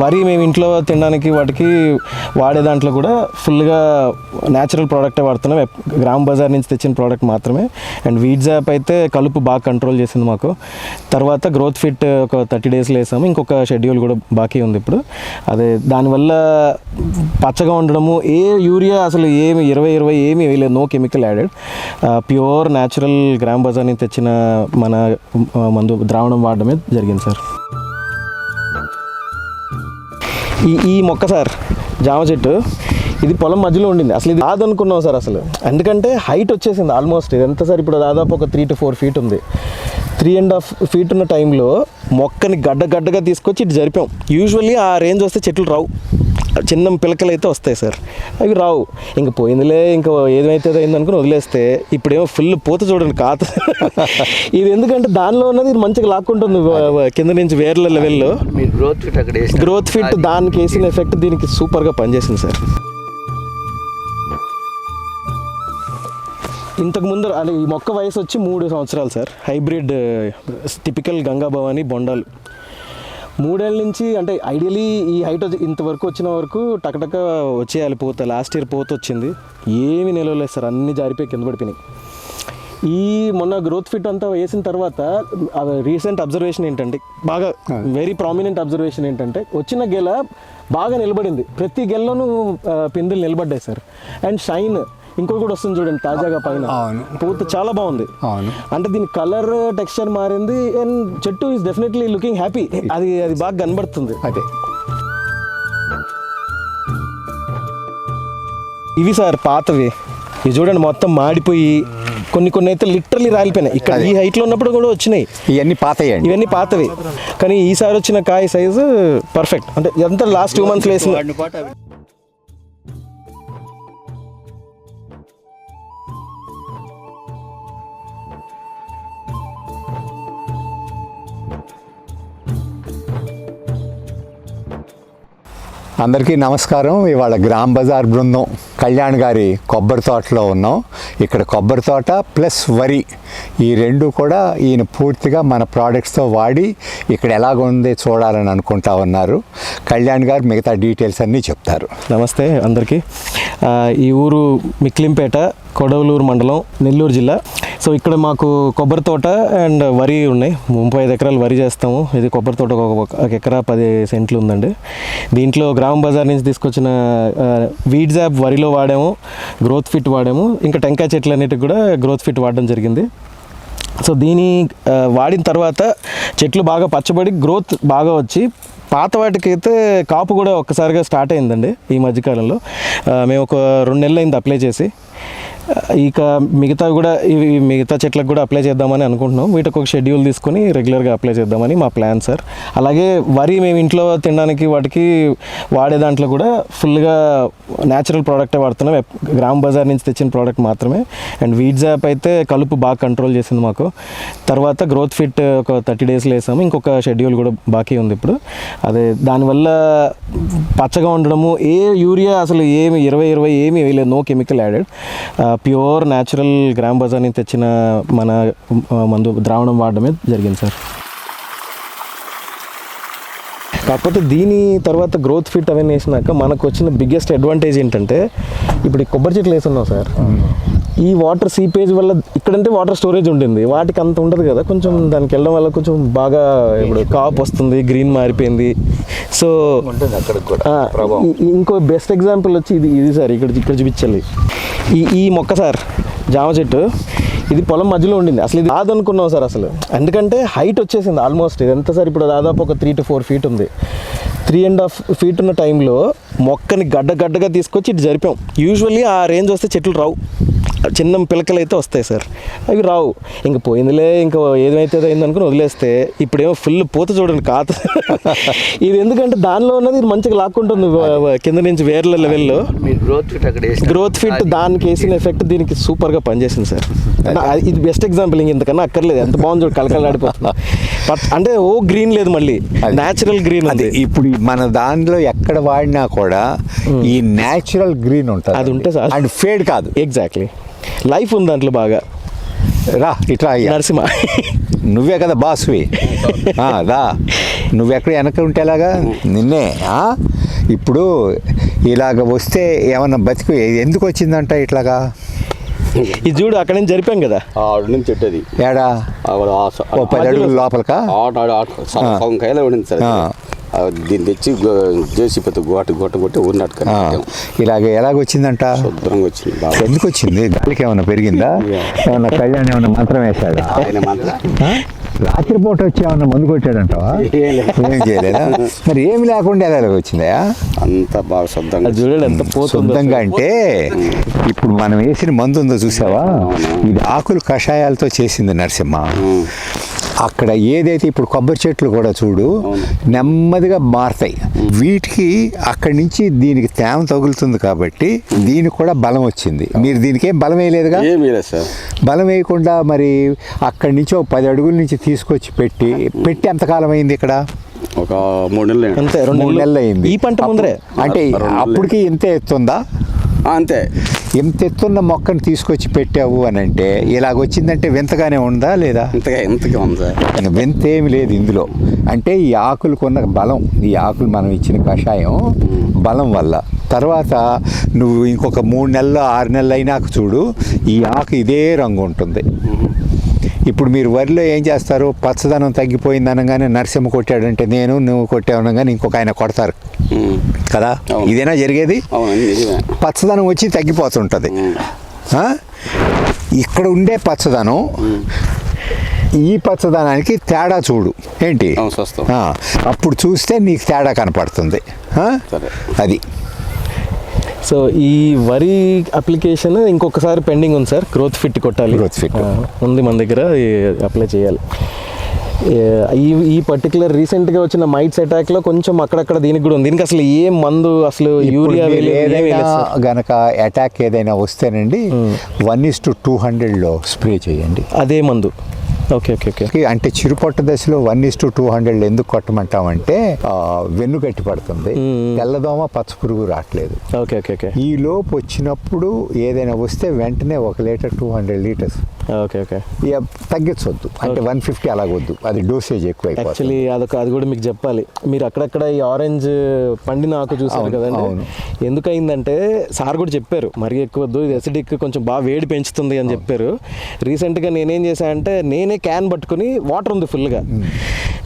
వరి మేము ఇంట్లో తినడానికి వాటికి వాడే దాంట్లో కూడా ఫుల్గా న్యాచురల్ ప్రోడక్టే వాడుతున్నాం. గ్రామ్ బజార్ నుంచి తెచ్చిన ప్రోడక్ట్ మాత్రమే. అండ్ వీడ్ జాప్ అయితే కలుపు బాగా కంట్రోల్ చేసింది మాకు. తర్వాత గ్రోత్ ఫిట్ ఒక థర్టీ డేస్లో వేసాము. ఇంకొక షెడ్యూల్ కూడా బాకీ ఉంది ఇప్పుడు. అదే దానివల్ల పచ్చగా ఉండడము ఏ యూరియా అసలు ఏమి ఇరవై ఇరవై ఏమి వేయలేదు. No chemical added pure natural Gram Bazaar నుంచి తెచ్చిన మన మందు ద్రావణం వాడడమే జరిగింది సార్. ఈ ఈ మొక్క సార్ జామ చెట్టు ఇది పొలం మధ్యలో ఉండింది. అసలు ఇది కాదనుకున్నాం సార్ అసలు. ఎందుకంటే హైట్ వచ్చేసింది ఆల్మోస్ట్ ఇది ఎంత సార్ ఇప్పుడు దాదాపు ఒక త్రీ టు ఫోర్ ఫీట్ ఉంది. త్రీ అండ్ హాఫ్ ఫీట్ ఉన్న టైంలో మొక్కని గడ్డ గడ్డగా తీసుకొచ్చి ఇటు జరిపాం. యూజువల్లీ ఆ రేంజ్ వస్తే చెట్లు రావు. చిన్న పిలకలు అయితే వస్తాయి సార్. అవి రావు. ఇంక పోయిందిలే ఇంకా ఏదైతే అయింది అనుకుని వదిలేస్తే ఇప్పుడేమో ఫుల్ పోత చూడండి కాత. ఇది ఎందుకంటే దానిలో ఉన్నది ఇది మంచిగా లాక్కుంటుంది కింద నుంచి వేర్ల లెవెల్లో. గ్రోత్ ఫిట్ అక్కడ గ్రోత్ ఫిట్ దానికి వేసిన ఎఫెక్ట్ దీనికి సూపర్గా పనిచేసింది సార్. ఇంతకు ముందు అంటే ఈ మొక్క వయసు వచ్చి మూడు సంవత్సరాలు sir. Hybrid typical Ganga Bhavani బొండాలు. మూడేళ్ళ నుంచి అంటే ఐడియలీ ఈ హైట్ ఇంతవరకు వచ్చిన వరకు టకటక వచ్చేయాలి పోత లాస్ట్ ఇయర్ పోత వచ్చింది. ఏమీ నిలవలేదు సార్ అన్ని జారిపోయి కింద పడిపోయినాయి. ఈ మొన్న గ్రోత్ ఫిట్ అంతా వేసిన తర్వాత రీసెంట్ అబ్జర్వేషన్ ఏంటంటే బాగా వెరీ ప్రామినెంట్ అబ్జర్వేషన్ ఏంటంటే వచ్చిన గెల బాగా నిలబడింది. ప్రతి గెల్లోనూ పిందెలు నిలబడ్డాయి సార్. అండ్ షైన్ ఇంకోటి కూడా వస్తుంది చూడండి తాజాగా పైన. అవును. పూత చాలా బాగుంది. అవును. అంటే దీని కలర్ టెక్స్చర్ మారింది అండ్ చెట్టు ఈస్ డెఫినెట్లీ లుకింగ్ హ్యాపీ అది అది బాగా కనబడుతుంది. అదే. ఇవి సార్ పాతవి. ఇవి చూడండి మొత్తం మాడిపోయి కొన్ని కొన్ని అయితే లిటరలీ రాలిపోయినాయి. ఇక్కడ ఈ హైట్లో ఉన్నప్పుడు కూడా వచ్చినాయి. ఇవన్నీ పాతయ్యండి ఇవన్నీ పాతవి. కానీ ఈసారి వచ్చిన కాయ సైజు పర్ఫెక్ట్ అంటే ఎంత లాస్ట్ టూ మంత్స్ వేసిన అందరికీ నమస్కారం. ఇవాళ గ్రామ్ బజార్ బృందం కళ్యాణ్ గారి కొబ్బరి తోటలో ఉన్నాం. ఇక్కడ కొబ్బరి తోట ప్లస్ వరి ఈ రెండు కూడా ఈయన పూర్తిగా మన ప్రోడక్ట్స్తో వాడి ఇక్కడ ఎలాగుంది చూడాలని అనుకుంటా ఉన్నారు. కళ్యాణ్ గారు మిగతా డీటెయిల్స్ అన్నీ చెప్తారు. నమస్తే అందరికీ. ఈ ఊరు మిక్లింపేట కొడవలూరు మండలం నెల్లూరు జిల్లా. సో ఇక్కడ మాకు కొబ్బరి తోట అండ్ వరి ఉన్నాయి. ముప్పై ఐదు ఎకరాలు వరి చేస్తాము. ఇది కొబ్బరి తోట ఒక ఎకరా పది సెంట్లు ఉందండి. దీంట్లో గ్రామ బజార్ నుంచి తీసుకొచ్చిన వీడ్ జాబ్ వరిలో వాడాము గ్రోత్ ఫిట్ వాడాము ఇంకా టెంకాయ చెట్లు అన్నిటికి కూడా గ్రోత్ ఫిట్ వాడడం జరిగింది. సో దీని వాడిన తర్వాత చెట్లు బాగా పచ్చబడి గ్రోత్ బాగా వచ్చి పాత వాటికైతే కాపు కూడా ఒక్కసారిగా స్టార్ట్ అయిందండి ఈ మధ్యకాలంలో. మేము ఒక రెండు నెలలు అయింది అప్లై చేసి. ఇక మిగతా కూడా ఇవి మిగతా చెట్లకు కూడా అప్లై చేద్దామని అనుకుంటున్నాం. వీటికి ఒక షెడ్యూల్ తీసుకొని రెగ్యులర్గా అప్లై చేద్దామని మా ప్లాన్ సార్ అలాగే వరి మేము ఇంట్లో తినడానికి వాటికి వాడే దాంట్లో కూడా ఫుల్గా న్యాచురల్ ప్రోడక్టే వాడుతున్నాం. గ్రామ్ బజార్ నుంచి తెచ్చిన ప్రోడక్ట్ మాత్రమే. అండ్ వీడ్స్ యాప్ అయితే కలుపు బాగా కంట్రోల్ చేసింది మాకు. తర్వాత గ్రోత్ ఫిట్ ఒక థర్టీ డేస్లో వేసాము. ఇంకొక షెడ్యూల్ కూడా బాకీ ఉంది ఇప్పుడు. అదే దానివల్ల పచ్చగా ఉండడము ఏ యూరియా అసలు ఏమి ఇరవై ఇరవై ఏమి వేయలేదు. No chemical added pure natural Gram Bazaar నుంచి తెచ్చిన మన మందు ద్రావణం వాడడమే జరిగింది సార్. కాకపోతే దీని తర్వాత గ్రోత్ ఫిట్ అవన్నీ వేసినాక మనకు వచ్చిన బిగ్గెస్ట్ అడ్వాంటేజ్ ఏంటంటే ఇప్పుడు ఈ కొబ్బరి చెట్లు వేస్తున్నాం సార్. ఈ వాటర్ సీపేజ్ వల్ల ఇక్కడంటే వాటర్ స్టోరేజ్ ఉంటుంది వాటికి అంత ఉండదు కదా. కొంచెం దానికి వెళ్ళడం వల్ల కొంచెం బాగా ఇప్పుడు కాపు వస్తుంది గ్రీన్ మారిపోయింది. సో ఇంకో బెస్ట్ ఎగ్జాంపుల్ వచ్చి ఇది ఇది సార్ ఇక్కడ ఇక్కడ చూపించాలి. ఈ ఈ మొక్క సార్ జామ చెట్టు ఇది పొలం మధ్యలో ఉండింది. అసలు ఇది కాదనుకున్నాం సార్ అసలు. ఎందుకంటే హైట్ వచ్చేసింది ఆల్మోస్ట్ ఇది ఎంత సార్? ఇప్పుడు దాదాపు ఒక త్రీ టు ఫోర్ ఫీట్ ఉంది. త్రీ అండ్ హాఫ్ ఫీట్ ఉన్న టైంలో మొక్కని గడ్డ గడ్డగా తీసుకొచ్చి ఇటు జరిపాం. యూజువల్లీ ఆ రేంజ్ వస్తే చెట్లు రావు. చిన్న పిలకలు అయితే వస్తాయి సార్. అవి రావు. ఇంక పోయిందిలే ఇంకా ఏదైతే అయింది అనుకుని వదిలేస్తే ఇప్పుడేమో ఫుల్ పోత చూడండి కాత. ఇది ఎందుకంటే దానిలో ఉన్నది ఇది మంచిగా లాక్కుంటుంది కింద నుంచి వేర్ల లెవెల్లో. గ్రోత్ ఫిట్ దానికి వేసిన ఎఫెక్ట్ దీనికి సూపర్గా పనిచేసింది సార్. ఇది బెస్ట్ ఎగ్జాంపుల్ ఇంక ఇంతకన్నా అక్కర్లేదు. ఎంత బాగుంది చూడు కలకలాడిపోతుంది అంటే ఓ గ్రీన్ లేదు మళ్ళీ. న్యాచురల్ గ్రీన్ అదే. ఇప్పుడు మన దానిలో ఎక్కడ వాడినా కూడా ఈ న్యాచురల్ గ్రీన్ ఉంటుంది అది ఉంటే చాలు. అండ్ ఫేడ్ కాదు. ఎగ్జాక్ట్లీ లైఫ్ ఉంది దాంట్లో బాగా. రా ఇట్లా అయ్యా. నరసింహ. నువ్వే కదా బాస్వి ఆ, దా నువ్వెక్కడ వెనక ఉంటే ఎలాగా? నిన్నే ఆ? ఇప్పుడు ఇలాగ వస్తే ఏమన్నా బతికి ఎందుకు వచ్చిందంట ఇట్లాగా? ఇది చూడు అక్కడ నుంచి జరిపాం కదా. ఆడు నుంచి చెట్టది ఏడా? పది అడుగుల లోపలకా? ఆట ఆడ ఆట. సగం ఉండింది సార్ దీన్ని తెచ్చి జేసీ పెద్ద గోట గొట్ట కొట్టి ఊరినట్టు ఆ, ఇలాగ ఎలాగ వచ్చిందంట శుభ్రంగా వచ్చింది బాగా. ఎందుకు వచ్చింది గాలికి ఏమన్నా పెరిగిందా? ఏమన్నా కళ్యాణ్ ఏమన్నా మంత్రం వేశాడా? ఆయన మాత్రం? ఆ? రాత్రిపూట వచ్చి ఏమన్నా మందు కొట్టాడంటావా? ఏం లేదు. ఏం చేయలేదా? మరి ఏమి లేకుండా ఎలా వచ్చిందా అంతా బాగా శుద్ధంగా చూడండి ఎంత సొంతంగా అంటే ఇప్పుడు మనం వేసిన మందు ఉందో చూసావా? ఇది ఆకులు కషాయాలతో చేసింది నరసింహ. అక్కడ ఏదైతే ఇప్పుడు కొబ్బరి చెట్లు కూడా చూడు నెమ్మదిగా మారతాయి. వీటికి అక్కడి నుంచి దీనికి తేమ తగులుతుంది కాబట్టి దీనికి కూడా బలం వచ్చింది. మీరు దీనికి ఏం బలం వేయలేదుగా? ఏమీ లేదు సార్. బలం వేయకుండా మరి అక్కడి నుంచి ఒక పది అడుగుల నుంచి తీసుకొచ్చి పెట్టి పెట్టి ఎంతకాలం అయింది ఇక్కడ? ఒక మూడు నెలలు. అంతే రెండు నెలలు. అయింది. ఈ పంట ముందరే? అంటే. అప్పటికి ఇంత ఎత్తుందా? అంతే. ఎంత ఎత్తున్న మొక్కను తీసుకొచ్చి పెట్టావు అని అంటే ఇలాగ వచ్చిందంటే వింతగానే ఉందా లేదా? ఇంతగా ఇంతగా ఉంది? వింత ఏమి లేదు ఇందులో. అంటే ఈ ఆకులకున్న బలం ఈ ఆకులు మనం ఇచ్చిన కషాయం బలం వల్ల. తర్వాత నువ్వు ఇంకొక మూడు నెలలు ఆరు నెలలు అయినాక చూడు ఈ ఆకు ఇదే రంగు ఉంటుంది. ఇప్పుడు మీరు వరిలో ఏం చేస్తారు? పచ్చదనం తగ్గిపోయింది అనగానే నరసింహ కొట్టాడంటే నేను నువ్వు కొట్టావు అనగానే ఇంకొక ఆయన కొడతారు. కదా. ఇదేనా జరిగేది? పచ్చదనం వచ్చి తగ్గిపోతుంటుంది? ఇక్కడ ఉండే పచ్చదనం ఈ పచ్చదనానికి తేడా చూడు. ఏంటి? అప్పుడు చూస్తే నీకు తేడా కనపడుతుంది. ఆ? సరే. అది. సో ఈ వరి అప్లికేషన్ ఇంకొకసారి పెండింగ్ ఉంది సార్. గ్రోత్ ఫిట్ కొట్టాలి. fit. ఆ, ఉంది మన దగ్గర అప్లై చేయాలి. ఈ ఈ పర్టికులర్ రీసెంట్గా వచ్చిన మైట్స్ అటాక్లో కొంచెం అక్కడక్కడ దీనికి కూడా ఉంది. దీనికి అసలు ఏ మందు అసలు యూరియా. గనక అటాక్ ఏదైనా వస్తేనండి వన్ ఇస్ టు టూ హండ్రెడ్లో స్ప్రే చేయండి. అదే మందు. Okay okay okay. అంటే చిరుపట్ట దశలో one is to two hundred ఎందుకు కొట్టమంటామంటే వెన్ను గట్టి పడుతుంది. తెల్లదోమ పచ్చ పురుగు రావట్లేదు. Okay okay okay. ఈ లోపు వచ్చినప్పుడు ఏదైనా వస్తే వెంటనే ఒక litre two hundred litres. Okay okay. ఇక తగ్గించవద్దు అంటే వన్ ఫిఫ్టీ అలాగొద్దు అది డోసేజ్ ఎక్కువ యాక్చువల్లీ అదొక అది కూడా మీకు చెప్పాలి. మీరు అక్కడక్కడ ఈ ఆరెంజ్ పండిన ఆకు చూసారు కదండి. ఎందుకయిందంటే సార్ కూడా చెప్పారు మరీ ఎక్కువ వద్దు ఇది ఎసిడిక్ కొంచెం బాగా వేడి పెంచుతుంది అని చెప్పారు. రీసెంట్గా నేనేం చేశాను అంటే నేనే క్యాన్ పట్టుకుని వాటర్ ఉంది ఫుల్గా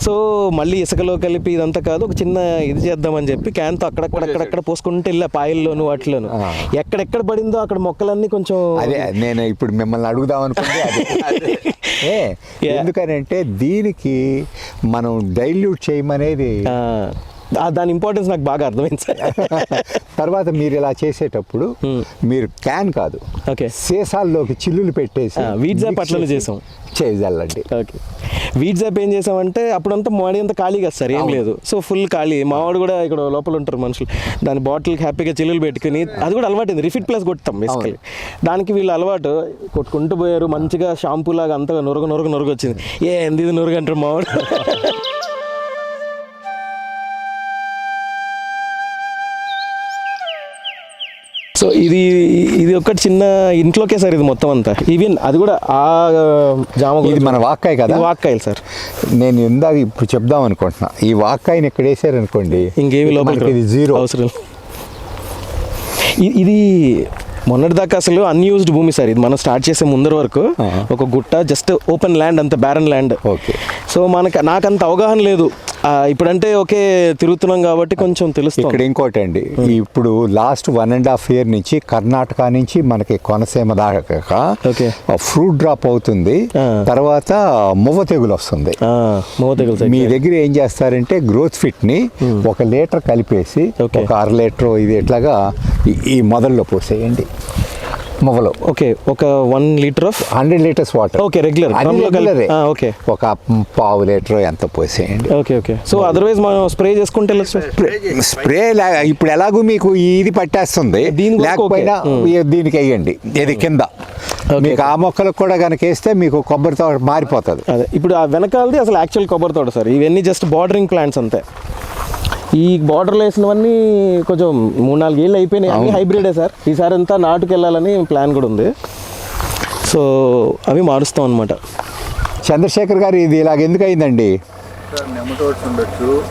సో మళ్ళీ ఇసుకలో కలిపి ఇదంతా కాదు ఒక చిన్న ఇది చేద్దామని చెప్పి క్యాన్తో అక్కడక్కడ అక్కడక్కడ పోసుకుంటూ వెళ్ళా పాయల్లోను వాటిలోను. ఎక్కడెక్కడ పడిందో అక్కడ మొక్కలన్నీ కొంచెం అదే నేను ఇప్పుడు మిమ్మల్ని అడుగుదాం అనుకుంటే. ఎందుకనంటే దీనికి మనం డైల్యూట్ చేయమనేది దాని ఇంపార్టెన్స్ నాకు బాగా అర్థమైంది సార్. తర్వాత మీరు ఇలా చేసేటప్పుడు మీరు క్యాన్ కాదు. ఓకే సీసాల్లోకి చిల్లులు పెట్టేసి ఆ, వీట్ జాప్ mix అట్లనే చేసి. చేయజల్లండి ఓకే వీట్ జాప్ ఏం చేసామంటే అప్పుడంతా మాడి అంతా ఖాళీ కదా సార్ ఏం లేదు. సో ఫుల్ ఖాళీ. మావాడు కూడా ఇక్కడ లోపల ఉంటారు మనుషులు. దాని బాటిల్కి హ్యాపీగా చిల్లులు పెట్టుకుని అది కూడా అలవాటు రిఫిట్ ప్లస్ కొడతాం బేసికలీ దానికి వీళ్ళు అలవాటు కొట్టుకుంటూ పోయారు. మంచిగా షాంపూ లాగా అంతగా నురగ నురగ నురగ వచ్చింది. ఏ ఎంది ఇది నురగ? అంటారు మావాడు సో ఇది ఇది ఒకటి చిన్న ఇంట్లోకే సార్ ఇది మొత్తం అంతా. ఈవెన్ అది కూడా ఆ జామ ఇది మన వాక్కాయ కదా? వాక్కాయలు సార్. నేను ఇందాక ఇప్పుడు చెప్దాం అనుకుంటున్నా. ఈ వాక్కాయని ఇక్కడ వేసారనుకోండి ఇంకేమి లోపల ఇది జీరో. అవసరం ఇది మొన్నటి దాకా అసలు అన్యూజ్డ్ భూమి సార్. ఇది మనం స్టార్ట్ చేసే ముందర వరకు. ఒక గుట్ట జస్ట్ ఓపెన్ ల్యాండ్ అంత బ్యారన్ ల్యాండ్ ఓకే. సో మనకు నాకంత అవగాహన లేదు. ఇప్పుడంటే ఓకే తిరుగుతున్నాం కాబట్టి కొంచెం ఇక్కడ తెలుస్తుంది ఇంకోటి అండి ఇప్పుడు last one and half year నుంచి కర్ణాటక నుంచి మనకి కోనసీమ దాకా. ఫ్రూట్ డ్రాప్ అవుతుంది. తర్వాత మువ్వ తెగులు వస్తుంది మీ దగ్గర ఏం చేస్తారంటే గ్రోత్ ఫిట్ని ఒక లీటర్ కలిపేసి. ఒక అర లీటర్ ఇది ఎట్లాగా ఈ- ఈ మొదల్లో పోసేయండి మువ్వలో ఓకే ఒక one litre of? Hundred litres water. Okay, regular. Drum లో కలిపి- ఆ, okay. ఒక పావు లీటర్ ఎంత పోసేయండి. Okay okay. సో అదర్వైజ్ మనం స్ప్రే చేసుకుంటే స్ప్రే లా- ఇప్పుడు ఎలాగూ మీకు ఇది పట్టేస్తుంది. దీని లేకపోయినా ఓకే. దీనికి వేయండి. ఇది కింద. మీకు ఆ మొక్కలకు కూడా కనుక వేస్తే మీకు కొబ్బరి తోట మారిపోతుంది. అదే ఇప్పుడు ఆ వెనకాలది అసలు యాక్చువల్ కొబ్బరి తోట సార్ ఇవన్నీ జస్ట్ బార్డరింగ్ ప్లాంట్స్ అంతే. ఈ బార్డర్లో వేసినవన్నీ కొంచెం మూడు నాలుగు ఏళ్ళు అయిపోయినాయి. అన్ని హైబ్రిడే సార్. ఈసారి అంతా నాటుకు వెళ్ళాలని ప్లాన్ కూడా ఉంది. సో అవి మారుస్తాం అనమాట చంద్రశేఖర్ గారు ఇది ఇలాగ ఎందుకు అయిందండి?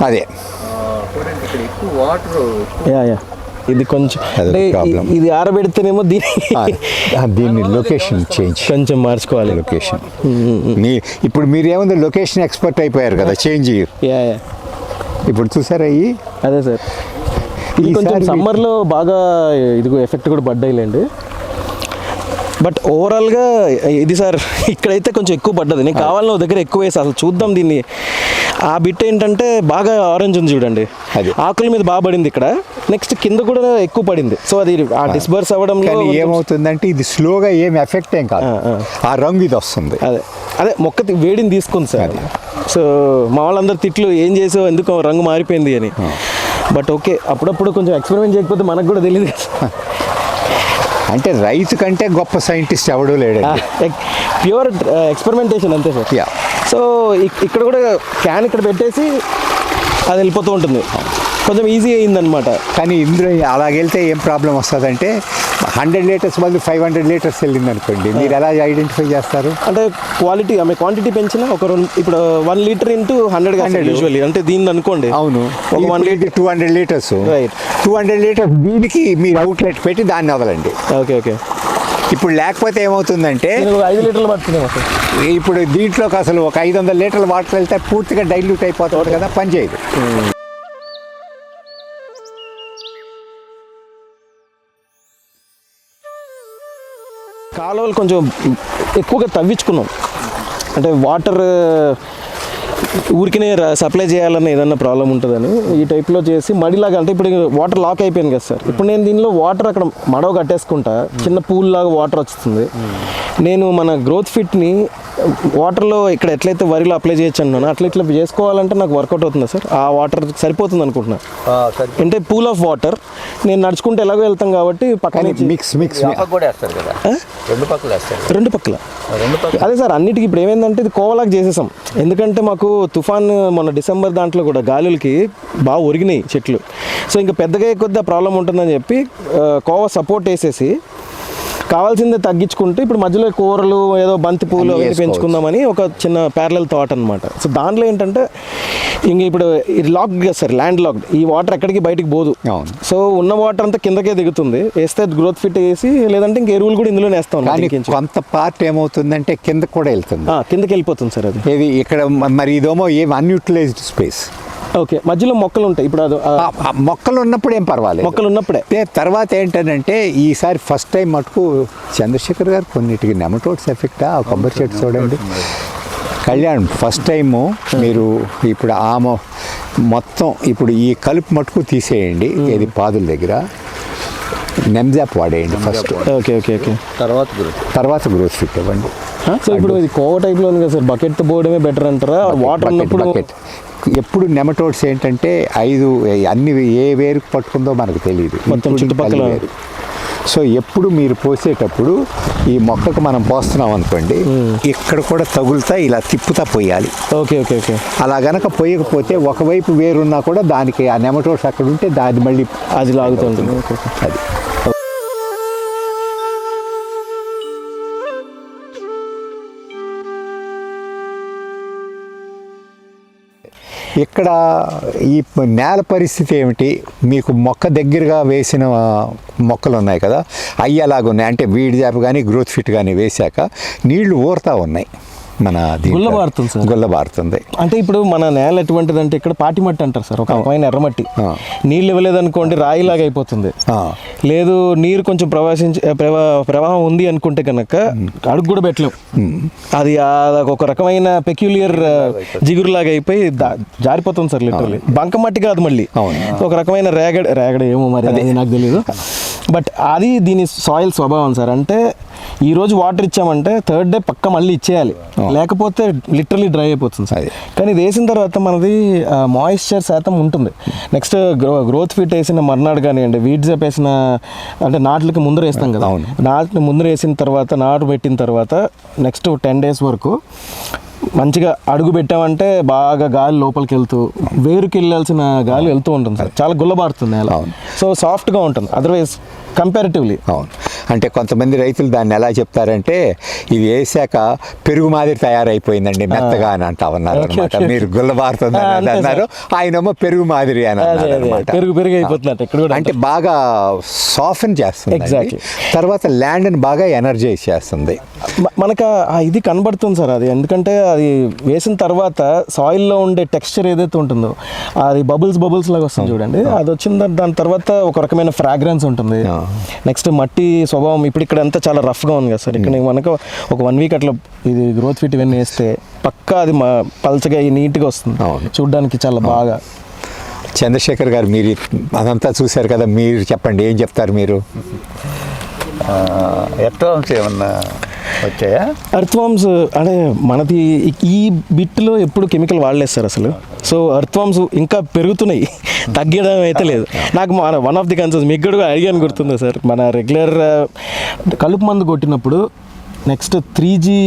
అదే. Yeah yeah. ఇది కొంచెం అంటే. ఇది ఆరబెడితేనేమో దీన్ని ఆ, దీన్ని లొకేషన్ చేంజ్ కొంచెం మార్చుకోవాలి. లొకేషన్ మీ ఇప్పుడు మీరు ఏముంది లొకేషన్ ఎక్స్పర్ట్ అయిపోయారు కదా చేంజ్ యా యా. ఇప్పుడు చూసారా ఈ? అదే సార్. ఇది కొంచెం సమ్మర్లో బాగా ఇదిగో ఎఫెక్ట్ కూడా పడ్డాయిలేండి. బట్ ఓవరాల్గా ఇది సార్ ఇక్కడైతే కొంచెం ఎక్కువ పడ్డది. నేను కావాలని దగ్గర ఎక్కువ వేసి. అసలు చూద్దాం దీన్ని. ఆ బిట్ ఏంటంటే బాగా ఆరెంజ్ ఉంది చూడండి. అది. ఆకుల మీద బాగా పడింది ఇక్కడ. నెక్స్ట్ కింద కూడా ఎక్కువ పడింది. సో అది ఆ డిస్బర్స్ అవ్వడంలో కానీ ఏమవుతుందంటే ఇది స్లోగా ఏం ఎఫెక్ట్ ఏం కాదు. ఆ, రంగు ఇది వస్తుంది. అదే. అదే మొక్క వేడిని తీసుకుంది సార్. సో మా వాళ్ళందరూ తిట్లు ఏం చేసావు ఎందుకు రంగు మారిపోయింది అని. బట్ ఓకే అప్పుడప్పుడు కొంచెం ఎక్స్పెరిమెంట్ చేయకపోతే మనకు కూడా తెలియదు కదా. అంటే రైతు కంటే గొప్ప సైంటిస్ట్ ఎవడూ లేడండి. ప్యూర్ ఎక్స్పెరిమెంటేషన్ అంతే సార్. Yeah. సో ఇక్కడ కూడా క్యాన్ ఇక్కడ పెట్టేసి అది వెళ్ళిపోతూ ఉంటుంది. కొంచెం ఈజీ అయిందనమాట కానీ ఇందులో అలాగెళ్తే ఏం ప్రాబ్లం వస్తుందంటే హండ్రెడ్ లీటర్స్ బదులు ఫైవ్ హండ్రెడ్ లీటర్స్ వెళ్ళింది అనుకోండి మీరు ఎలా ఐడెంటిఫై చేస్తారు? అంటే క్వాలిటీ ఆమె క్వాంటిటీ పెంచిన ఒక రెండు ఇప్పుడు one litre into hundred 100. Usually అంటే దీన్ని అనుకోండి అవును. ఒక one litre two hundred litres Right. Two hundred litres దీనికి మీరు అవుట్లెట్ పెట్టి దాన్ని వదలండి. ఓకే ఓకే ఇప్పుడు లేకపోతే ఏమవుతుందంటే ఐదు లీటర్లు సార్ ఇప్పుడు దీంట్లోకి అసలు ఒక ఐదు వందల లీటర్ల వాటర్ వెళ్తే పూర్తిగా డైల్యూట్ అయిపోతుంది కదా పని కాలువలు కొంచెం ఎక్కువగా తవ్వించుకున్నాం. అంటే వాటర్ ఊరికినే సప్లై చేయాలన్న ఏదన్నా ప్రాబ్లం ఉంటుందని ఈ టైప్లో చేసి మడిలాగా అంటే ఇప్పుడు వాటర్ లాక్ అయిపోయింది కదా సార్. ఇప్పుడు నేను దీనిలో వాటర్ అక్కడ మడవ కట్టేసుకుంటా చిన్న పూల్ లాగా వాటర్ వస్తుంది నేను మన గ్రోత్ ఫిట్ని వాటర్లో ఇక్కడ ఎట్లయితే వరిలో అప్లై చేయొచ్చు అన్నాను అట్లా ఇట్లా చేసుకోవాలంటే నాకు వర్కౌట్ అవుతుందా సార్? ఆ వాటర్ సరిపోతుంది అనుకుంటున్నా. అంటే పూల్ ఆఫ్ వాటర్ నేను నడుచుకుంటే ఎలాగో వెళ్తాం కాబట్టి పక్కన కానీ మిక్స్ మిక్స్ కూడా వేస్తారు కదా? రెండు పక్కల రెండు పక్కల. అదే సార్ అన్నిటికీ ఇప్పుడు ఏమైందంటే ఇది కోవలాగా చేసేసాం. ఎందుకంటే మాకు తుఫాన్ మొన్న డిసెంబర్ దాంట్లో కూడా గాలులకి బాగా ఒరిగినాయి చెట్లు సో ఇంకా పెద్దగా కొద్ది ఆ ప్రాబ్లం ఉంటుందని చెప్పి కోవ సపోర్ట్ వేసేసి కావాల్సిందే తగ్గించుకుంటే ఇప్పుడు మధ్యలో కూరలు ఏదో బంతి పూలు అన్నీ అవన్నీ వేసుకోవచ్చు. పెంచుకుందామని ఒక చిన్న ప్యారలల్ థాట్ అనమాట సో దాంట్లో ఏంటంటే ఇంక ఇప్పుడు ఇది లాక్ కదా సార్ ల్యాండ్ లాక్డ్ ఈ వాటర్ ఎక్కడికి బయటికి పోదు. అవును. సో ఉన్న వాటర్ అంతా కిందకే దిగుతుంది. వేస్తే గ్రోత్ ఫిట్ వేసి లేదంటే ఇంక ఎరువులు కూడా ఇందులోనే వేస్తాం. కొంత పార్ట్ ఏమవుతుందంటే కింద కూడా వెళ్తుంది. కిందకి వెళ్ళిపోతుంది సార్ అది. ఇది ఇక్కడ మరి ఇదేమో ఏం అన్యూటిలైజ్డ్ స్పేస్ ఓకే మధ్యలో మొక్కలు ఉంటాయి. ఇప్పుడు అది మొక్కలు ఉన్నప్పుడు ఏం పర్వాలేదు. మొక్కలు ఉన్నప్పుడే. తర్వాత ఏంటంటే ఈసారి ఫస్ట్ టైం మటుకు చంద్రశేఖర్ గారు కొన్నిటికి నెమటోడ్స్ ఎఫెక్ట్ ఆ కొబ్బరి చెట్టు చూడండి. కళ్యాణ్ ఫస్ట్ టైము మీరు ఇప్పుడు ఆమె మొత్తం ఇప్పుడు ఈ కలుపు మటుకు తీసేయండి ఇది పాదుల దగ్గర. నెమ్జాప్ వాడేయండి ఫస్ట్ ఓకే ఓకే ఓకే. తర్వాత తర్వాత గ్రోత్ ఫిట్ ఇవ్వండి. సో ఇప్పుడు ఇది కోవ టైప్లో ఉంది కదా సార్ బకెట్తో పోవడమే బెటర్ అంటారా? వాటర్ ఉన్నప్పుడు. ఎప్పుడు నెమటోడ్స్ ఏంటంటే ఐదు అన్ని ఏ వేరుకు పట్టుకుందో మనకు తెలియదు మొత్తం చుట్టుపక్కల. సో ఎప్పుడు మీరు పోసేటప్పుడు ఈ మొక్కకు మనం పోస్తున్నాం అనుకోండి ఇక్కడ కూడా తగులుతా ఇలా తిప్పుతా పోయాలి. Okay okay okay. అలా గనక పోయకపోతే ఒకవైపు వేరున్నా కూడా దానికి ఆ నెమటోడ్స్ అక్కడ ఉంటే దాన్ని మళ్ళీ అది ఓకే అది. ఇక్కడ ఈ నేల పరిస్థితి ఏమిటి? మీకు మొక్క దగ్గరగా వేసిన మొక్కలు ఉన్నాయి కదా అవి అలాగున్నాయి. అంటే వీడి జాప కానీ గ్రోత్ ఫిట్ కానీ వేశాక నీళ్ళు ఊరుతా ఉన్నాయి. మన. గుల్లబారుతుంది అంటే ఇప్పుడు మన నేల ఎటువంటిది అంటే ఇక్కడ పాటి మట్టి అంటారు సార్ ఒక రకమైన ఎర్రమట్టి. నీళ్ళు ఇవ్వలేదనుకోండి రాయిలాగా అయిపోతుంది. లేదు నీరు కొంచెం ప్రవాసించి ప్రవా ప్రవాహం ఉంది అనుకుంటే కనుక అడుగు కూడా పెట్టలేం అది ఒక రకమైన పెక్యులియర్ జిగురులాగా అయిపోయి జారిపోతుంది సార్ లిటరల్లీ బంక మట్టి కాదు మళ్ళీ. ఒక రకమైన రేగడ రేగడ ఏమో మరి అది. నాకు తెలియదు బట్ అది దీని సాయిల్ స్వభావం సార్. అంటే ఈ రోజు వాటర్ ఇచ్చామంటే థర్డ్ డే పక్క మళ్ళీ ఇచ్చేయాలి. లేకపోతే లిటరలీ డ్రై అయిపోతుంది సార్. కానీ ఇది వేసిన తర్వాత మనది మాయిశ్చర్ శాతం ఉంటుంది. నెక్స్ట్ గ్రో గ్రోత్ ఫిట్ వేసిన మర్నాడు కానివ్వండి వీడ్స్ వేసిన అంటే నాట్లకి ముందర వేస్తాం కదా. అవును. నాట్లు ముందర వేసిన తర్వాత నాటు పెట్టిన తర్వాత నెక్స్ట్ టెన్ డేస్ వరకు మంచిగా అడుగు పెట్టామంటే బాగా గాలి లోపలికి వెళ్తూ వేరుకి వెళ్ళాల్సిన గాలి వెళ్తూ ఉంటుంది సార్. చాలా గుల్లబారుతుంది అవును. సో సాఫ్ట్గా ఉంటుంది. అదర్వైజ్ కంపారిటివ్లీ అవును. అంటే కొంతమంది రైతులు దాన్ని ఎలా చెప్తారంటే ఇది వేసాక పెరుగు మాదిరి తయారైపోయిందండి మెత్తగా అని అంటా ఉన్నారు అనమాట మీరు గుల్లబారుతుంది అన్నారు. ఆయనేమో పెరుగు మాదిరి అని అన్నారు అనమాట పెరుగు పెరుగు ఇక్కడ కూడా అంటే బాగా సాఫ్ట్ చేస్తుంది. తర్వాత ల్యాండ్ని బాగా ఎనర్జైజ్ చేస్తుంది. మనకు ఇది కనబడుతుంది సార్ అది. ఎందుకంటే అది వేసిన తర్వాత సాయిల్లో ఉండే టెక్స్చర్ ఏదైతే ఉంటుందో అది బబుల్స్ బబుల్స్ లాగా వస్తుంది చూడండి. అది వచ్చిన దాని- తర్వాత ఒక రకమైన ఫ్రాగ్రెన్స్ ఉంటుంది. నెక్స్ట్ మట్టి స్వభావం ఇప్పుడు ఇక్కడ అంతా చాలా రఫ్గా ఉంది కదా సార్. ఇక్కడ మనకు ఒక వన్ వీక్ అట్లా ఇది గ్రోత్ ఫిట్ ఇవన్నీ వేస్తే పక్కా అది మా పల్చగా నీట్గా వస్తుంది. చూడడానికి చాలా బాగా. చంద్రశేఖర్ గారు మీరు అదంతా చూశారు కదా మీరు చెప్పండి ఏం చెప్తారు మీరు? ఎట్రామ్స్ ఏమన్నా వచ్చాయా అర్త్వామ్స్ అంటే మనది ఈ- బిట్లో ఎప్పుడు కెమికల్ వాడలేదు సార్ అసలు. సో అర్త్వామ్స్ ఇంకా పెరుగుతున్నాయి. తగ్గడం అయితే లేదు. నాకు మన వన్ ఆఫ్ ది కన్సర్న్స్ మీకు కూడా అడిగాను గుర్తుందా సార్. మన రెగ్యులర్ కలుపు మందు కొట్టినప్పుడు నెక్స్ట్ త్రీ జీ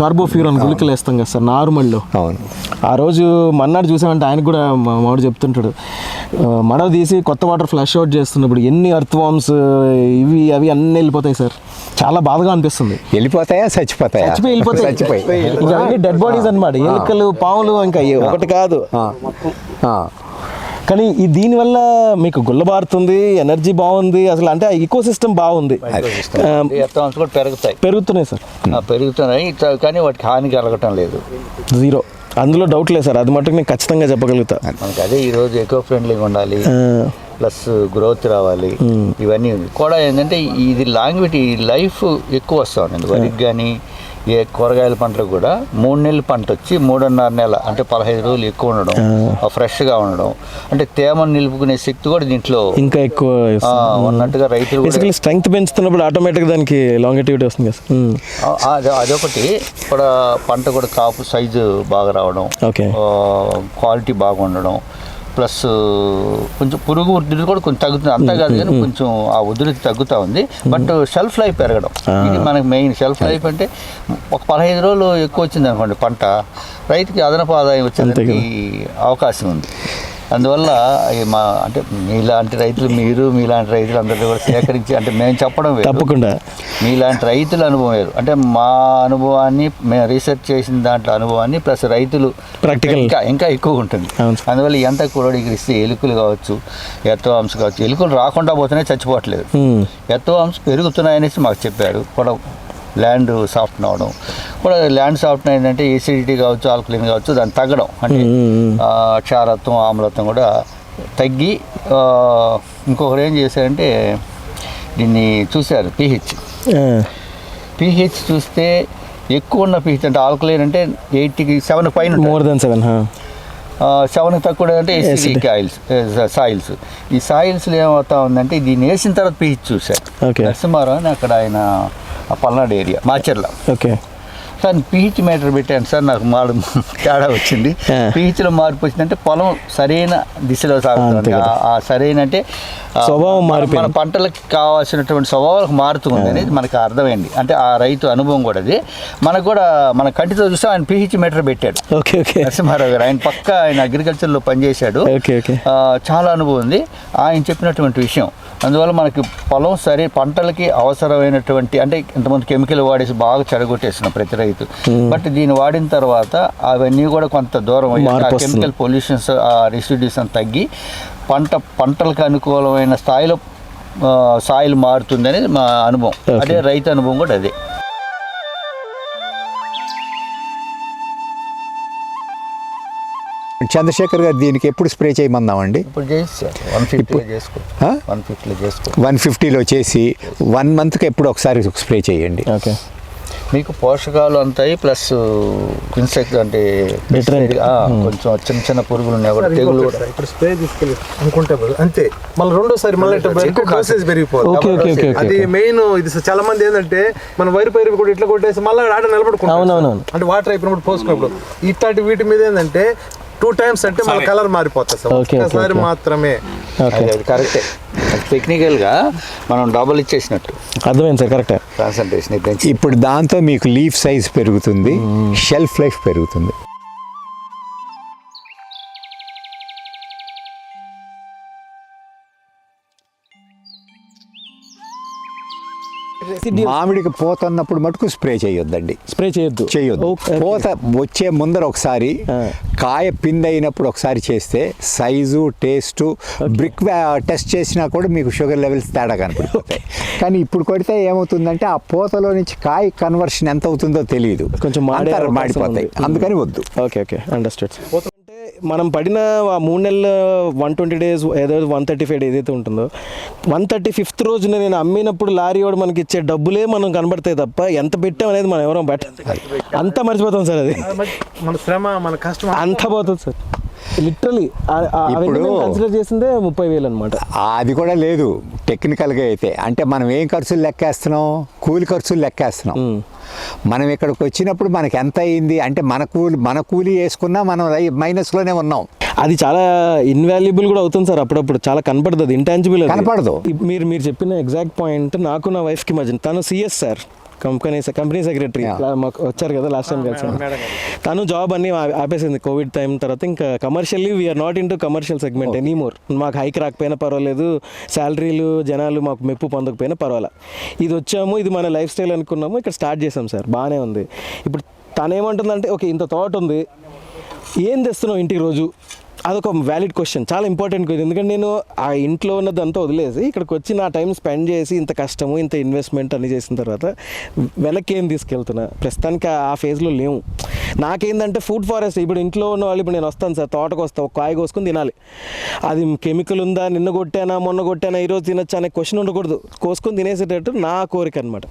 కార్బోఫ్యూరాన్ గుళికలు వేస్తాం కదా సార్ నార్మల్లో. అవును. ఆ రోజు మన్నాడు చూసామంటే ఆయన కూడా మా మామిడి చెప్తుంటాడు. మడవ తీసి కొత్త వాటర్ ఫ్లష్ అవుట్ చేస్తున్నప్పుడు ఎన్ని అర్త్ వామ్స్ ఇవి అవి అన్నీ వెళ్ళిపోతాయి సార్. చాలా బాధగా అనిపిస్తుంది. వెళ్ళిపోతాయా? చచ్చిపోతాయా? చచ్చిపోయి వెళ్ళిపోతాయి. చచ్చిపోయి. ఇంకా డెడ్ బాడీస్ అన్నమాట. ఎలుకలు పాములు ఇంకా ఏ- ఒకటి కాదు. ఆ. ఆ. కానీ ఈ దీనివల్ల మీకు గుల్లబారుతుంది ఎనర్జీ బాగుంది అసలు అంటే ఈకో సిస్టమ్ బాగుంది. పెరుగుతాయి. పెరుగుతున్నాయి సార్ పెరుగుతున్నాయి. కానీ వాటికి హాని కలగటం లేదు. జీరో అందులో డౌట్ లేదు సార్. అది మటుకు నేను ఖచ్చితంగా చెప్పగలుగుతా. మనకి అదే ఈరోజు ఎకో ఫ్రెండ్లీగా ఉండాలి. ప్లస్ గ్రోత్ రావాలి. ఇవన్నీ కూడా ఏంటంటే ఇది లాంగ్విటీ లైఫ్ ఎక్కువ వస్తూ ఉంది. వరికి కానీ ఏ కూరగాయల పంటలు కూడా మూడు నెలల పంట వచ్చి మూడున్నర నెల అంటే పదహైదు రోజులు ఎక్కువ ఉండడం ఫ్రెష్గా ఉండడం. అంటే తేమను నిలుపుకునే శక్తి కూడా దీంట్లో ఇంకా ఎక్కువ ఉన్నట్టుగా రైతులు స్ట్రెంగ్త్ పెంచుతున్నప్పుడు ఆటోమేటిక్గా దానికి లాంగిటివిటీ వస్తుంది అదొకటి. కూడా పంట కూడా కాపు సైజు బాగా రావడం ఓకే క్వాలిటీ బాగుండడం. ప్లస్ కొంచెం పురుగు ఉధృతి కూడా కొంచెం తగ్గుతుంది. అంతా కాదు కానీ కొంచెం ఆ ఉధృతి తగ్గుతూ ఉంది. బట్ షెల్ఫ్ లైఫ్ పెరగడం. ఇది మనకి మెయిన్ షెల్ఫ్ లైఫ్ అంటే ఒక పదహైదు రోజులు ఎక్కువ వచ్చింది అనుకోండి పంట. రైతుకి అదనపు ఆదాయం వచ్చేదానికి అవకాశం ఉంది. అందువల్ల మా అంటే మీలాంటి రైతులు మీరు మీలాంటి రైతులు అందరినీ కూడా సేకరించి అంటే మేము చెప్పడం వేరు. తప్పకుండా మీలాంటి రైతుల అనుభవం వేరు అంటే మా అనుభవాన్ని మేము రీసెర్చ్ చేసిన దాంట్లో అనుభవాన్ని ప్లస్ రైతులు Practical. ఇంకా ఇంకా ఎక్కువ ఉంటుంది. అందువల్ల ఎంత క్రోడీకరిస్తే ఎలుకలు కావచ్చు ఎత్తవాంశ కావచ్చు ఎలుకలు రాకుండా పోతేనే చచ్చిపోవట్లేదు. ఎత్తవాంశ పెరుగుతున్నాయనేసి మాకు చెప్పారు కూడా ల్యాండ్ సాఫ్ట్ అవడం కూడా ల్యాండ్ సాఫ్ట్ అయిందంటే ఏసిడిటీ కావచ్చు ఆల్కలిన్ కావచ్చు దాన్ని తగ్గడం. అంటే క్షారత్వం ఆమ్లత్వం కూడా తగ్గి ఇంకొకరు ఏం చేశారంటే దీన్ని చూశారు పిహెచ్. పిహెచ్ చూస్తే ఎక్కువ ఉన్న పిహెచ్ అంటే ఆల్కలైన్ అంటే ఎయిటీకి సెవెన్ పైన మోర్ దెన్ సెవెన్ సెవెన్ తక్కువ అంటే ఎసిడిక్ ఆయిల్స్ సాయిల్స్. ఈ సాయిల్స్లో ఏమవుతా ఉందంటే దీన్ని వేసిన తర్వాత పిహెచ్ చూశారు. నరసింహారావు అని అక్కడ ఆయన ఆ Palnadu area Macherla. Okay. Sir pH meter పెట్టాను సార్ నాకు మాడు తేడా వచ్చింది. పిహెచ్లో మార్పు వచ్చిందంటే పొలం సరైన దిశలో సాగుతుంది. ఆ- సరైన అంటే స్వభావం మారిపోయింది. మన పంటలకు కావాల్సినటువంటి స్వభావాలకు మారుతుంది అనేది మనకు అర్థమైంది. అంటే ఆ రైతు అనుభవం కూడా అది. మనకు కూడా మన కంటితో చూస్తే ఆయన పిహెచ్ మీటర్ పెట్టాడు. Okay okay. నరసింహారావు గారు ఆయన పక్క ఆయన అగ్రికల్చర్లో పనిచేశాడు. Okay okay. ఆ, చాలా అనుభవం ఉంది. ఆయన చెప్పినటువంటి విషయం అందువల్ల మనకి పొలం సరే పంటలకి అవసరమైనటువంటి అంటే ఇంతమంది కెమికల్ వాడేసి బాగా చెడగొట్టేస్తున్నాం ప్రతి రైతు బట్ దీన్ని వాడిన తర్వాత అవన్నీ కూడా కొంత దూరం అయ్యి. కెమికల్ పొల్యూషన్స్ ఆ రెసిడ్యూస్ అని తగ్గి పంట పంటలకు అనుకూలమైన స్థాయిలో సాయిల్ మారుతుంది అనేది మా అనుభవం. అదే రైతు అనుభవం కూడా అదే చంద్రశేఖర్ గారు దీనికి ఎప్పుడు స్ప్రే చేయమన్నామండి ఇప్పుడు చేసి వన్ ఫిఫ్టీలో చేసుకో. ఆ? వన్ ఫిఫ్టీలో చేసుకో. వన్ ఫిఫ్టీలో చేసి వన్ మంత్కి ఎప్పుడు ఒకసారి స్ప్రే చేయండి. ఓకే. మీకు పోషకాలు అంతాయి ప్లస్ ఇన్సెక్ట్ అంటే. ఆ, కొంచెం చిన్న చిన్న పురుగులు ఉన్నాయి కూడా. తెగులు ఇప్పుడు స్ప్రే తీసుకెళ్ళి అనుకుంటే అంతే. మళ్ళీ రెండోసారి మళ్ళీ. డోసేజ్ పెరిగిపోతుంది ఓకే ఓకే ఓకే అది మెయిన్ ఇది చాలా మంది ఏంటంటే మన వైరు పైరు కూడా ఇట్లా కొట్టేసి మళ్ళీ ఆడ నిలబడుకుంటాం. అంటే వాటర్ అయిపోయినప్పుడు పోసుకున్నప్పుడు. ఇట్లాంటి వీటి మీద ఏంటంటే టూ టైమ్స్ అంటే మన కలర్ మారిపోతుంది సార్. ఒక్కసారి. మాత్రమే. కరెక్టే టెక్నికల్గా మనం డబుల్ ఇచ్చేసినట్టు. అర్థమైంది సార్ కరెక్టే కాన్సన్ట్రేషన్ ఇప్పుడు దాంతో మీకు లీఫ్ సైజ్ పెరుగుతుంది షెల్ఫ్ లైఫ్ పెరుగుతుంది. మామిడికి పోతున్నప్పుడు మటుకు స్ప్రే చేయొద్దండి. స్ప్రే చేయొద్దు. చేయొద్దు. పూత వచ్చే ముందర ఒకసారి. కాయ పిండి అయినప్పుడు ఒకసారి చేస్తే సైజు టేస్ట్ బ్రిక్ టెస్ట్ చేసినా కూడా మీకు షుగర్ లెవెల్స్ తేడా కనపడిపోతాయి కానీ ఇప్పుడు కొడితే ఏమవుతుందంటే ఆ పూతలో నుంచి కాయ కన్వర్షన్ ఎంత అవుతుందో తెలియదు కొంచెం మాడిపోతాయి. అందుకని వద్దు. Okay okay. అండర్స్టాండ్. అంటే మనం పడిన ఆ మూడు నెలల వన్ ట్వంటీ డేస్ ఏదో వన్ థర్టీ ఫైవ్ ఏదైతే ఉంటుందో వన్ థర్టీ ఫిఫ్త్ రోజున నేను అమ్మినప్పుడు లారీ వాడు మనకి ఇచ్చే డబ్బులే మనం కనబడతాయి తప్ప ఎంత పెట్టాం అనేది మనం ఎవరో బెట్ అంతా మర్చిపోతాం సార్ అది. మన శ్రమ మన కష్టం అంతా పోతుంది సార్. లిటరలీ ఇప్పుడు- కన్సిడర్ చేసిందే ముప్పై వేలు అనమాట అది కూడా లేదు. టెక్నికల్గా అయితే. అంటే మనం ఏం ఖర్చులు లెక్కేస్తున్నాం? కూలి ఖర్చులు లెక్కేస్తున్నాం. మనం ఇక్కడికి వచ్చినప్పుడు మనకి ఎంత అయింది? అంటే మన కూలి మన కూలి వేసుకున్నా మనం మైనస్లోనే ఉన్నాం. అది చాలా ఇన్వాల్యుబుల్ కూడా అవుతుంది సార్ అప్పుడప్పుడు. చాలా కనపడదు అది ఇంటాంజిబుల్ కనపడదు. మీరు మీరు చెప్పిన ఎగ్జాక్ట్ పాయింట్ నాకు నా వైఫ్కి మధ్య తను CS sir. Company company secretary. మాకు వచ్చారు కదా లాస్ట్ టైం కలిసి. తను జాబ్ అన్ని ఆపేసింది కోవిడ్ టైం తర్వాత. ఇంకా commercially we are not into commercial segment anymore మాకు హైక్ రాకపోయినా పర్వాలేదు. శాలరీలు జనాలు మాకు మెప్పు పొందకపోయినా పర్వాలే. ఇది వచ్చాము ఇది మన లైఫ్ స్టైల్ అనుకున్నాము ఇక్కడ స్టార్ట్ చేసాం సార్. బాగానే ఉంది. ఇప్పుడు తను ఏమంటుందంటే ఓకే ఇంత థాట్ ఉంది. ఏం తెస్తున్నావు ఇంటికి రోజు? అదొక వ్యాలిడ్ క్వశ్చన్ చాలా ఇంపార్టెంట్ క్వశ్చన్ ఎందుకంటే నేను ఆ ఇంట్లో ఉన్నదంతా వదిలేసి ఇక్కడికి వచ్చి నా టైం స్పెండ్ చేసి ఇంత కష్టము ఇంత ఇన్వెస్ట్మెంట్ అన్ని చేసిన తర్వాత వెనక్కి ఏం తీసుకెళ్తున్నా? ప్రస్తుతానికి ఆ- ఫేజ్లో లేవు. నాకేందంటే ఫుడ్ ఫారెస్ట్ ఇప్పుడు ఇంట్లో ఉన్న వాళ్ళు ఇప్పుడు నేను వస్తాను సార్ తోటకు వస్తా ఒక కాయ కోసుకొని తినాలి. అది కెమికల్ ఉందా నిన్న కొట్టానా మొన్న కొట్టానా ఈరోజు తినొచ్చా అనే క్వశ్చన్ ఉండకూడదు. కోసుకొని తినేసేటట్టు నా కోరిక అనమాట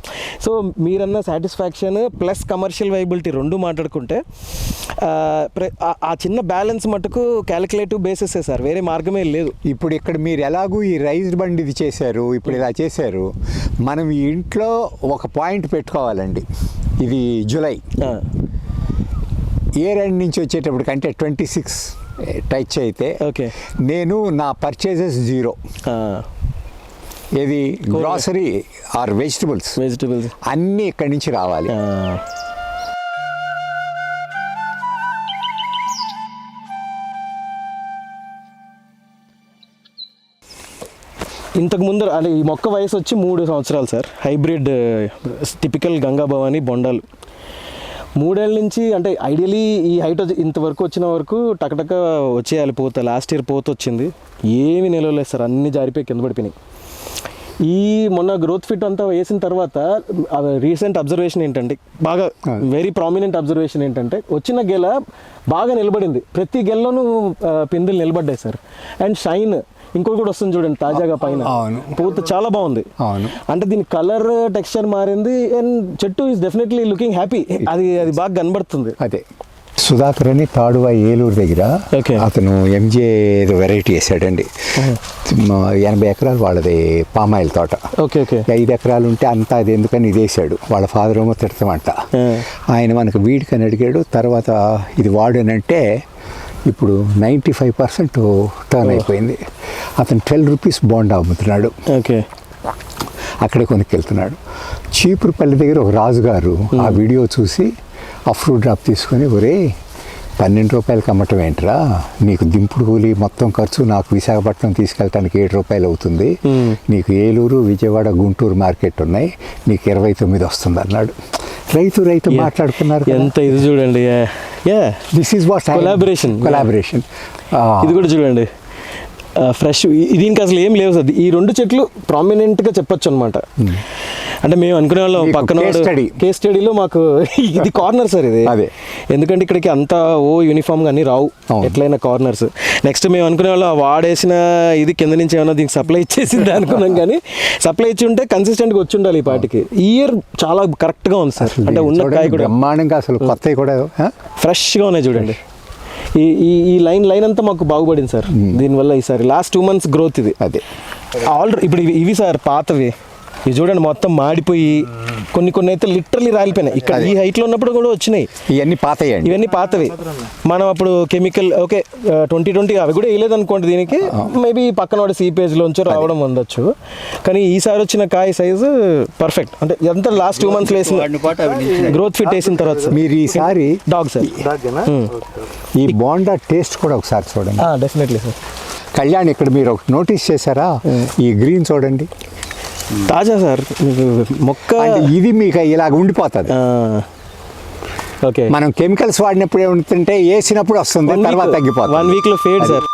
సో మీరన్న సాటిస్ఫాక్షన్ ప్లస్ కమర్షియల్ వైబిలిటీ రెండు మాట్లాడుకుంటే ఆ, ప్ర- ఆ చిన్న బ్యాలెన్స్ మటుకు క్యాలిక్యులేటివ్ బేసిస్ సార్ వేరే మార్గమే లేదు. ఇప్పుడు ఇక్కడ మీరు ఎలాగూ ఈ రైస్ బండి ఇది చేశారు ఇప్పుడు ఇలా చేశారు. మనం ఈ ఇంట్లో ఒక పాయింట్ పెట్టుకోవాలండి. ఇది జూలై. ఇయర్ ఎండ్ నుంచి వచ్చేటప్పటికి అంటే ట్వంటీ సిక్స్ టచ్ అయితే ఓకే. నేను నా పర్చేజెస్ జీరో ఏది? గ్రాసరీ ఆర్ వెజిటబుల్స్ వెజిటబుల్స్ అన్నీ ఇక్కడి నుంచి రావాలి. ఇంతకు ముందు అంటే ఈ మొక్క వయసు వచ్చి మూడు సంవత్సరాలు sir. Hybrid typical Ganga Bhavani బొండాలు. మూడేళ్ళ నుంచి అంటే ఐడియలీ ఈ హైట్ ఇంతవరకు వచ్చిన వరకు టకటక వచ్చేయాలి పోత. లాస్ట్ ఇయర్ పోత వచ్చింది. ఏమి నిలవలేదు సార్. అన్ని జారిపోయి కింద పడిపోయినాయి. ఈ మొన్న గ్రోత్ ఫిట్ అంతా వేసిన తర్వాత రీసెంట్ అబ్జర్వేషన్ ఏంటంటే బాగా వెరీ ప్రామినెంట్ అబ్జర్వేషన్ ఏంటంటే వచ్చిన గెల బాగా నిలబడింది. ప్రతి గెల్లోనూ పిందెలు నిలబడ్డాయి సార్. అండ్ షైన్ ఇంకోటి కూడా వస్తుంది చూడండి తాజాగా పైన. అవును. పూత చాలా బాగుంది. అవును. అంటే దీని కలర్ టెక్స్చర్ మారింది అండ్ చెట్టు ఈస్ డెఫినెట్లీ లుకింగ్ హ్యాపీ అది అది బాగా కనబడుతుంది. అదే. సుధాకర్ అని తాడువా ఏలూరు దగ్గర. అతను ఎంజే ఏదో వెరైటీ వేసాడండి. ఎనభై ఎకరాలు వాళ్ళది పామాయిల్ తోట. Okay okay. ఐదు ఎకరాలు ఉంటే అంతా అది ఎందుకని ఇది వేసాడు వాళ్ళ ఫాదర్ ఏమో తిడతామంట. ఆయన మనకు వీడికని అడిగాడు తర్వాత ఇది వాడనంటే ఇప్పుడు నైంటీ ఫైవ్ పర్సెంట్ టర్న్ అయిపోయింది. అతను ట్వెల్వ్ రూపీస్ బాండ్ అమ్ముతున్నాడు. ఓకే. అక్కడే కొనుక్కెళ్తున్నాడు. చీపురుపల్లి దగ్గర ఒక రాజుగారు ఆ వీడియో చూసి ఆ ఫ్రూట్ డ్రాప్ తీసుకొని ఒరే పన్నెండు రూపాయలకి అమ్మటం ఏంట్రా? నీకు దింపుడు కూలి మొత్తం ఖర్చు నాకు విశాఖపట్నం తీసుకెళ్ళటానికి ఏడు రూపాయలు అవుతుంది. నీకు ఏలూరు విజయవాడ గుంటూరు మార్కెట్ ఉన్నాయి. నీకు ఇరవై తొమ్మిది వస్తుంది అన్నాడు. రైతు రైతు మాట్లాడుకున్నారు ఎంత ఇది చూడండి. Yeah this is what Collaboration. Collaboration ఇది కూడా చూడండి. ఫ్రెష్ దీనికి అసలు ఏం లేవు సార్. ఈ రెండు చెట్లు ప్రామినెంట్గా చెప్పొచ్చు అనమాట అంటే మేము అనుకునే వాళ్ళం పక్కన. కేస్ స్టడీలో మాకు ఇది కార్నర్ సార్ ఇది. అదే. ఎందుకంటే ఇక్కడికి అంతా ఓ యూనిఫామ్గా అన్ని రావు. ఎట్లయినా కార్నర్స్ నెక్స్ట్ మేము అనుకునే వాళ్ళం ఆ వాడేసిన ఇది కింద నుంచి ఏమైనా దీనికి సప్లై ఇచ్చేసింది అనుకున్నాం కానీ సప్లై ఇచ్చి ఉంటే కన్సిస్టెంట్గా వచ్చి ఉండాలి ఈ పాటికి. ఈ ఇయర్ చాలా కరెక్ట్గా ఉంది సార్. అంటే ఉన్న కాయ కూడా బ్రహ్మాండంగా అసలు కొత్తవి కూడా? ఫ్రెష్గా ఉన్నాయి చూడండి. ఈ ఈ ఈ లైన్ లైన్ అంతా మాకు బాగుపడింది సార్. దీనివల్ల ఈసారి లాస్ట్ టూ మంత్స్ గ్రోత్ ఇది. అదే. ఆల్రెడీ ఇప్పుడు ఇవి ఇవి సార్ పాతవి. ఇవి చూడండి మొత్తం మాడిపోయి కొన్ని కొన్ని అయితే లిటరలీ రాలిపోయినాయి. ఇక్కడ ఈ హైట్లో ఉన్నప్పుడు కూడా వచ్చినాయి. ఇవన్నీ పాతయ్యండి ఇవన్నీ పాతవి. మనం అప్పుడు కెమికల్ ఓకే ట్వంటీ ట్వంటీ అవి కూడా వేయలేదు అనుకోండి దీనికి మేబీ పక్కన వాడి సీపేజ్లోంచి రావడం ఉండొచ్చు. కానీ ఈసారి వచ్చిన కాయ సైజు పర్ఫెక్ట్ అంటే ఎంత లాస్ట్ టూ మంత్స్ వేసిన గ్రోత్ ఫిట్ వేసిన తర్వాత సార్. మీరు ఈసారి డాగ్ సార్. దాగేనా ఈ బోండా టేస్ట్ కూడా ఒకసారి చూడండి. Definitely sir. కళ్యాణ్ ఇక్కడ మీరు ఒక నోటీస్ చేశారా? ఈ గ్రీన్ చూడండి. తాజా సార్. మీకు మొక్క ఇది మీకు ఇలాగ ఉండిపోతుంది. ఓకే. మనం కెమికల్స్ వాడినప్పుడు ఏముంటుంటే వేసినప్పుడు వస్తుంది తర్వాత తగ్గిపోతుంది. వన్ వీక్లో ఫేడ్ సార్.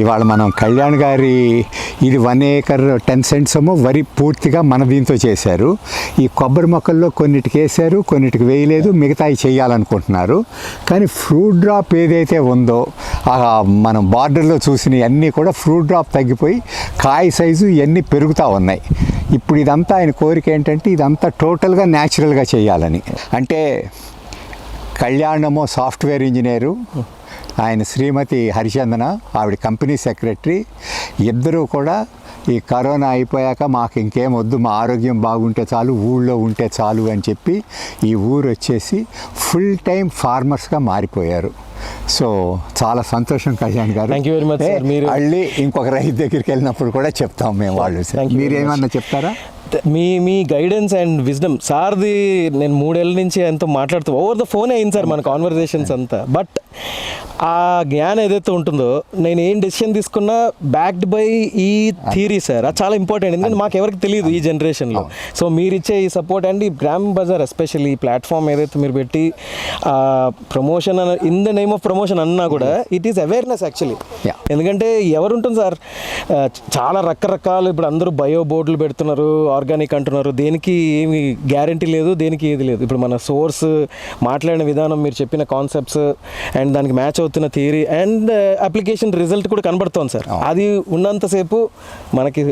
ఇవాళ మనం కళ్యాణ్ గారి ఇది వన్ ఏకర్ టెన్ సెంట్స్ ఏమో వరి పూర్తిగా మన దీంతో చేశారు. ఈ కొబ్బరి మొక్కల్లో కొన్నిటికి వేశారు కొన్నిటికి వేయలేదు మిగతాయి చేయాలనుకుంటున్నారు. కానీ ఫ్రూట్ డ్రాప్ ఏదైతే ఉందో మనం బార్డర్లో చూసిన అన్నీ కూడా ఫ్రూట్ డ్రాప్ తగ్గిపోయి కాయ సైజు ఇవన్నీ పెరుగుతూ ఉన్నాయి. ఇప్పుడు ఇదంతా ఆయన కోరిక ఏంటంటే ఇదంతా టోటల్గా న్యాచురల్గా చేయాలని. అంటే కళ్యాణమో సాఫ్ట్వేర్ ఇంజనీరు ఆయన శ్రీమతి హరిచందన ఆవిడ కంపెనీ సెక్రటరీ. ఇద్దరూ కూడా ఈ కరోనా అయిపోయాక మాకు ఇంకేం వద్దు మా ఆరోగ్యం బాగుంటే చాలు ఊళ్ళో ఉంటే చాలు అని చెప్పి ఈ ఊరు వచ్చేసి ఫుల్ టైం ఫార్మర్స్గా మారిపోయారు. సో చాలా సంతోషం కళ్యాణ్ గారు. Very much, sir. ఏ, మీరు- మళ్ళీ ఇంకొక రైతు దగ్గరికి వెళ్ళినప్పుడు కూడా చెప్తాం మేము వాళ్ళు. Very మీరేమన్నా చెప్తారా? మీ మీ గైడెన్స్ అండ్ విజ్డమ్ సార్ది నేను మూడేళ్ళ నుంచి ఎంతో మాట్లాడుతూ ఓవర్ ద ఫోన్ అయింది సార్ మన కాన్వర్జేషన్స్ అంతా. బట్ ఆ జ్ఞానం ఏదైతే ఉంటుందో నేను ఏం డెసిషన్ తీసుకున్నా బ్యాక్డ్ బై ఈ థీరీ సార్. అది చాలా ఇంపార్టెంట్ ఎందుకంటే మాకు ఎవరికి తెలియదు ఈ జనరేషన్లో సో మీరు ఇచ్చే ఈ సపోర్ట్ అండ్ ఈ గ్రామ్ బజార్ ఎస్పెషల్లీ ఈ ప్లాట్ఫామ్ ఏదైతే మీరు పెట్టి promotion in the name of promotion అన్నా కూడా ఇట్ ఈస్ అవేర్నెస్ యాక్చువల్లీ. ఎందుకంటే ఎవరు ఉంటుంది సార్ చాలా రకరకాలు ఇప్పుడు అందరూ బయో బోర్డులు పెడుతున్నారు ఆర్గానిక్ అంటున్నారు. దేనికి ఏమి గ్యారంటీ లేదు దేనికి ఏది లేదు. ఇప్పుడు మన సోర్స్ మాట్లాడిన విధానం మీరు చెప్పిన కాన్సెప్ట్స్ అండ్ దానికి మ్యాచ్ అవుతున్న థియరీ అండ్ అప్లికేషన్ రిజల్ట్ కూడా కనబడుతోంది సార్. అది ఉన్నంతసేపు మనకి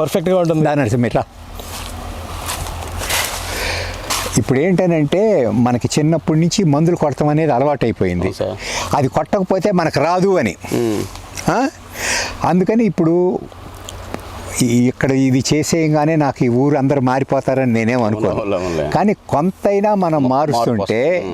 పర్ఫెక్ట్గా ఉంటుంది. ఎట్లా ఇప్పుడు ఏంటనంటే మనకి చిన్నప్పటి నుంచి మందులు కొడతాం అనేది అలవాటు అయిపోయింది. అది కొట్టకపోతే మనకు రాదు అని? అందుకని ఇప్పుడు ఇక్కడ ఇది చేసేయంగానే నాకు ఈ ఊరు అందరు మారిపోతారని నేనేం అనుకోను. అవునులే. కానీ కొంతైనా మనం మారుస్తుంటే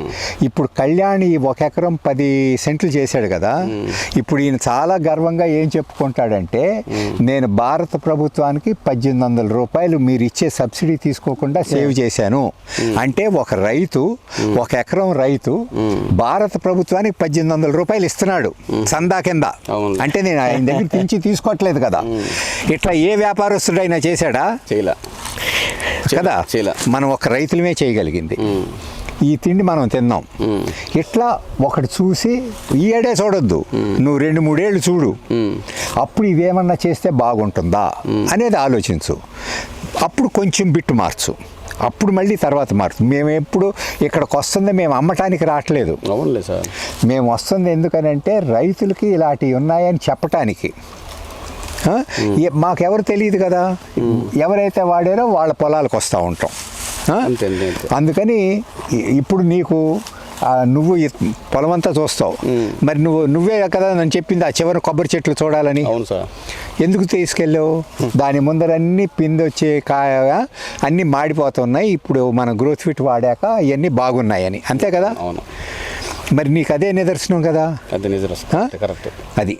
ఇప్పుడు కళ్యాణ్ ఒక ఎకరం పది సెంట్లు చేశాడు కదా. ఇప్పుడు ఈయన చాలా గర్వంగా ఏం చెప్పుకుంటాడంటే నేను భారత ప్రభుత్వానికి పద్దెనిమిది వందల రూపాయలు మీరు ఇచ్చే సబ్సిడీ తీసుకోకుండా సేవ్ చేశాను. అంటే ఒక రైతు ఒక ఎకరం రైతు భారత ప్రభుత్వానికి పద్దెనిమిది వందల రూపాయలు ఇస్తున్నాడు చందా కింద. అంటే నేను ఆయన దగ్గర తీసుకోవట్లేదు కదా. ఇట్లా ఏ వ్యాపారస్తుడైనా చేశాడా? చేయలే. కదా? మనం ఒక రైతులమే చేయగలిగింది. ఈ తిండి మనం తిన్నాం. ఇట్లా ఒకటి చూసి ఈ ఏడే చూడొద్దు. నువ్వు రెండు మూడేళ్ళు చూడు. అప్పుడు ఇవేమన్నా చేస్తే బాగుంటుందా అనేది ఆలోచించు. అప్పుడు కొంచెం బిట్టు మార్చు. అప్పుడు మళ్ళీ తర్వాత మార్చు. మేము ఎప్పుడు ఇక్కడికి వస్తుంది మేము అమ్మటానికి రావట్లేదు. అవునులే సార్. మేము వస్తుంది ఎందుకనంటే రైతులకి ఇలాంటివి ఉన్నాయని చెప్పటానికి. మాకెవరు తెలియదు కదా? ఎవరైతే వాడారో వాళ్ళ పొలాలకు వస్తూ ఉంటాం. అందుకని ఇప్పుడు నీకు నువ్వు పొలం అంతా చూస్తావు. మరి నువ్వు నువ్వే కదా నేను చెప్పింది ఆ చివరి కొబ్బరి చెట్లు చూడాలని? ఎందుకు తీసుకెళ్ళావు? దాని ముందర అన్ని పిండి వచ్చే కాయ అన్నీ మాడిపోతున్నాయి. ఇప్పుడు మన గ్రోత్ ఫిట్ వాడాక అవన్నీ బాగున్నాయని. అంతే కదా? మరి నీకు అదే నిదర్శనం కదా? అది.